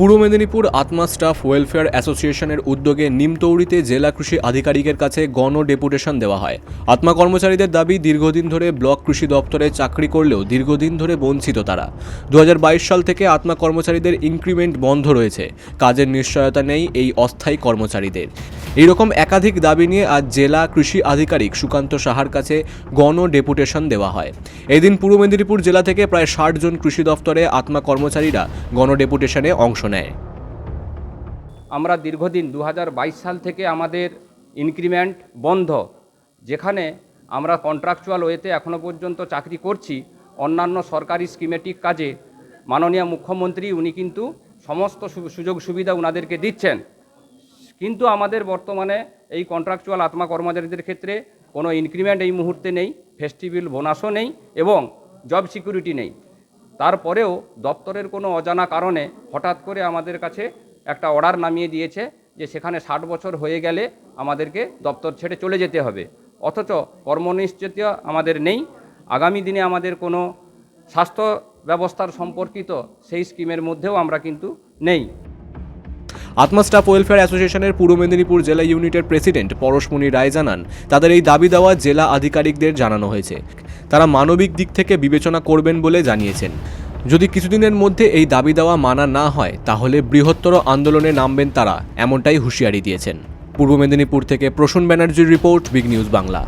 পূর্ব মেদিনীপুর আত্মা staff welfare অ্যাসোসিয়েশনের উদ্যোগে নিমতৌড়িতে জেলা কৃষি আধিকারিকের কাছে গণ ডেপুটেশন দেওয়া হয়। আত্মা কর্মচারীদের দাবি, দীর্ঘদিন ধরে ব্লক কৃষি দপ্তরে চাকরি করলেও দীর্ঘদিন ধরে বঞ্চিত তারা। দু হাজার বাইশ সাল থেকে আত্মা কর্মচারীদের ইনক্রিমেন্ট বন্ধ রয়েছে। কাজের নিশ্চয়তা নেই এই অস্থায়ী কর্মচারীদের। এইরকম একাধিক দাবি নিয়ে আজ জেলা কৃষি আধিকারিক সুকান্ত সাহার কাছে গণ ডেপুটেশন দেওয়া হয়। এদিন পূর্ব মেদিনীপুর জেলা থেকে প্রায় ষাট জন কৃষি দফতরে আত্মা কর্মচারীরা গণ ডেপুটেশনে অংশ নেয়। আমরা দীর্ঘদিন দু হাজার বাইশ সাল থেকে আমাদের ইনক্রিমেন্ট বন্ধ, যেখানে আমরা কন্ট্রাকচুয়াল ওয়েতে এখনও পর্যন্ত চাকরি করছি। অন্যান্য সরকারি স্কিমেটিক কাজে মাননীয় মুখ্যমন্ত্রী উনি কিন্তু সমস্ত সুযোগ সুবিধা উনাদেরকে দিচ্ছেন। কিন্তু আমাদের বর্তমানে এই কন্ট্রাকচুয়াল আত্মা কর্মচারীদের ক্ষেত্রে কোনো ইনক্রিমেন্ট এই মুহূর্তে নেই ফেস্টিভ্যাল বোনাসও নেই এবং জব সিকিউরিটি নেই। তারপরেও দপ্তরের কোনো অজানা কারণে হঠাৎ করে আমাদের কাছে একটা অর্ডার নামিয়ে দিয়েছে যে সেখানে ষাট বছর হয়ে গেলে আমাদেরকে দপ্তর ছেড়ে চলে যেতে হবে। অথচ কর্মনিশ্চিত আমাদের নেই। আগামী দিনে আমাদের কোনো স্বাস্থ্য ব্যবস্থার সম্পর্কিত সেই স্কিমের মধ্যেও আমরা কিন্তু নেই। আত্মা স্টাফ ওয়েলফেয়ার অ্যাসোসিয়েশনের পূর্ব মেদিনীপুর জেলা ইউনিটের প্রেসিডেন্ট পরশমণি রায় জানান, তাদের এই দাবি দেওয়া জেলা আধিকারিকদের জানানো হয়েছে। তারা মানবিক দিক থেকে বিবেচনা করবেন বলে জানিয়েছেন। যদি কিছুদিনের মধ্যে এই দাবি দেওয়া মানা না হয়, তাহলে বৃহত্তর আন্দোলনে নামবেন তারা, এমনটাই হুঁশিয়ারি দিয়েছেন। পূর্ব মেদিনীপুর থেকে প্রসূন ব্যানার্জির রিপোর্ট, বিগ নিউজ বাংলা।